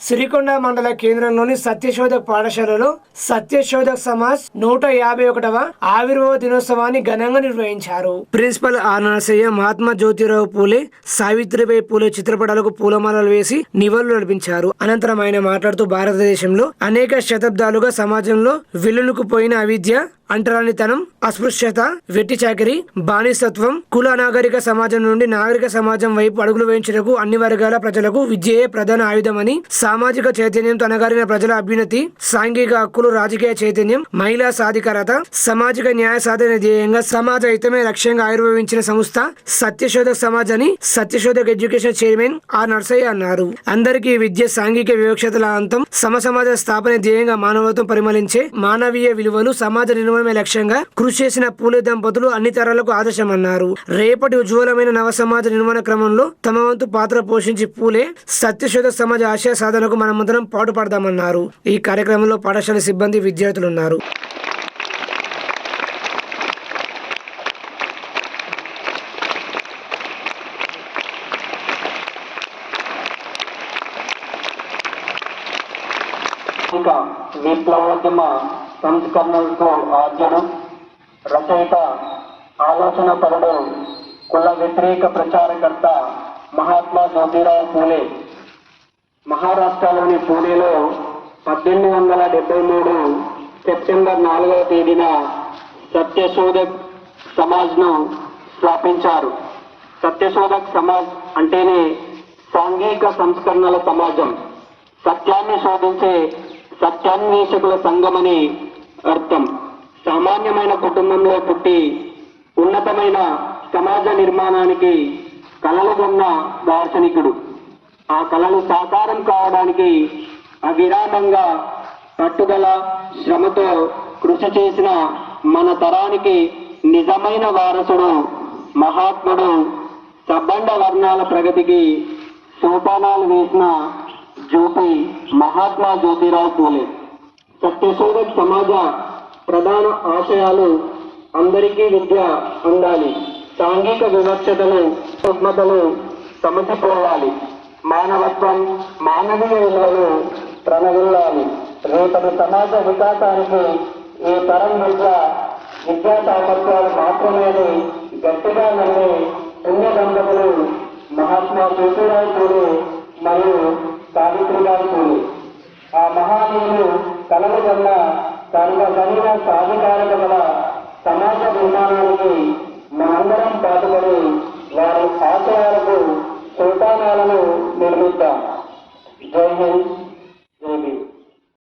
సిరికొండ మండల కేంద్రంలోని సత్యశోధక్ పాఠశాలలో సత్యశోధక్ సమాజ్ నూట యాభై ఒకటవ ఆవిర్భావ దినోత్సవాన్ని ఘనంగా నిర్వహించారు. ప్రిన్సిపల్ ఆర్ మహాత్మా జ్యోతిరావు పూలే సావిత్రిబాయి పూలే చిత్రపటాలకు పూలమాలలు వేసి నివాళులు నడిపించారు అనంతరం ఆయన మాట్లాడుతూ భారతదేశంలో అనేక శతాబ్దాలుగా సమాజంలో విల్లునుకు పోయిన అవిద్య అంటరానితనం అస్పృశ్యత వెట్టి చాకిరి బానిసత్వం కుల నాగరిక సమాజం నుండి నాగరిక సమాజం వైపు అడుగులు వేయించడానికి అన్ని వర్గాల ప్రజలకు విద్యయే ప్రధాన ఆయుధమని సామాజిక చైతన్యం తనగారిన ప్రజల అభ్యున్నతి సాంఘిక హక్కులు రాజకీయ చైతన్యం మహిళా సాధికారత సామాజిక న్యాయ సాధన ధ్యేయంగా సమాజ హితమే లక్ష్యంగా ఆవిర్భవించిన సంస్థ సత్యశోధక్ సమాజ్ అని Satyashodhak education chairman R Narsaiah అన్నారు. అందరికీ విద్య సాంఘిక వివక్షతల అంతం సమసమాజ స్థాపన ధ్యేయంగా మానవత్వం పరిమళించే మానవీయ విలువలు సమాజ నిర్మాణమే లక్ష్యంగా కృషి చేసిన పూలే దంపతులు అన్ని తరాలకు ఆదర్శమన్నారు. రేపటి ఉజ్వలమైన నవ సమాజ నిర్మాణ క్రమంలో తమ వంతు పాత్ర పోషించి పూలే సత్యశోధ సమాజ ఆశయ సాధనకు మనమందరం పాటుపడదామన్నారు. ఈ కార్యక్రమంలో పాఠశాల సిబ్బంది విద్యార్థులు ఉన్నారు విప్లవోద్యమ సంస్కరణలతో ఆద్యుడు రచయిత ఆలోచన పరుడు కుల వ్యతిరేక ప్రచారకర్త మహాత్మా జ్యోతిరావు పూలే. మహారాష్ట్రలోని పూణేలో పద్దెనిమిది వందల డెబ్బై మూడు సెప్టెంబర్ నాలుగవ తేదీన సత్యశోధక్ సమాజ్ను స్థాపించారు. సత్యశోధక్ సమాజ్ అంటేనే సాంఘిక సంస్కరణల సమాజం. సత్యాన్ని శోధించే సత్యాన్వేషకుల సంఘమని అర్థం. సామాన్యమైన కుటుంబంలో పుట్టి ఉన్నతమైన సమాజ నిర్మాణానికి కళలు ఉన్న దార్శనికుడు. ఆ కళలు సాకారం కావడానికి అవిరామంగా పట్టుదల శ్రమతో కృషి చేసిన మన తరానికి నిజమైన వారసుడు మహాత్ముడు సబ్బండ వర్ణాల ప్రగతికి సోపానాలు వేసిన జ్యోతి మహాత్మా జ్యోతిరావు పూలే. సత్యశోధక్ సమాజ ప్రధాన ఆశయాలు అందరికీ విద్య అందాలి. సాంఘిక వివక్షతలు రుగ్మతలు సమసిపోవాలి మానవత్వం మానవీయ విలువలు ప్రణవిల్లాలి రేపటి సమాజ వికాసానికి ఈ తరం విద్య విద్యా సామర్థ్యాలు మాత్రమే గట్టిగా నమ్మి పుణ్య దంపతులు మహాత్మా జ్యోతిరావు పూలే మరియు సావిత్రిబాయి పూలే. ఆ మహానీయులు కలలు కన్న తన కలిగిన సాధికారత గల సమాజ నిర్మాణానికి మనందరం పాటుపడి వారి ఆశయాలకు సోపానాలను నిర్మిద్దాం. జై హింద్.